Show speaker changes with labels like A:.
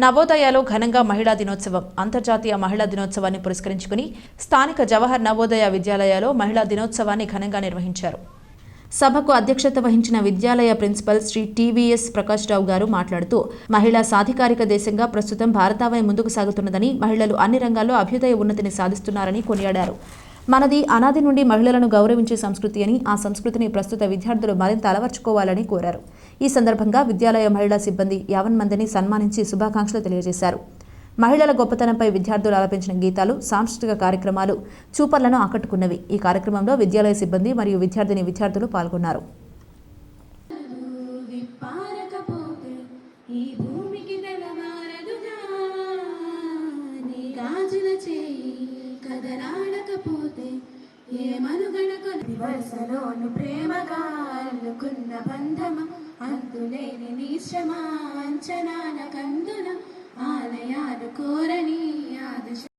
A: నవోదయలో ఘనంగా మహిళా దినోత్సవం అంతర్జాతీయ మహిళా దినోత్సవాన్ని పురస్కరించుకుని స్థానిక జవహర్ నవోదయ విద్యాలయాలో మహిళా దినోత్సవాన్ని ఘనంగా నిర్వహించారు. సభకు అధ్యక్షత వహించిన విద్యాలయ ప్రిన్సిపల్ శ్రీ టీవీఎస్ ప్రకాష్ రావు గారు మాట్లాడుతూ మహిళా సాధికారిక దేశంగా ప్రస్తుతం భారతావని ముందుకు సాగుతున్నదని మహిళలు అన్ని రంగాల్లో అభ్యుదయ ఉన్నతిని సాధిస్తున్నారని కొనియాడారు. మనది అనాది నుండి మహిళలను గౌరవించే సంస్కృతి అని ఆ సంస్కృతిని ప్రస్తుత విద్యార్థులు మరింత అలవర్చుకోవాలని కోరారు. ఈ సందర్భంగా విద్యాలయ మహిళా సిబ్బంది యావన్ మందిని సన్మానించి శుభాకాంక్షలు తెలియజేశారు. మహిళల గొప్పతనంపై విద్యార్థులు ఆలపించిన గీతాలు సాంస్కృతిక కార్యక్రమాలు చూపర్లను ఆకట్టుకున్నవి. ఈ కార్యక్రమంలో విద్యాలయ సిబ్బంది మరియు విద్యార్థిని విద్యార్థులు పాల్గొన్నారు.
B: చేయి కదరా ఏమను గణకుని వరుసలోను ప్రేమగా అల్లుకున్న బంధమ అంతులేని నీ శ్రమ అంచనాన కందున ఆలయాలు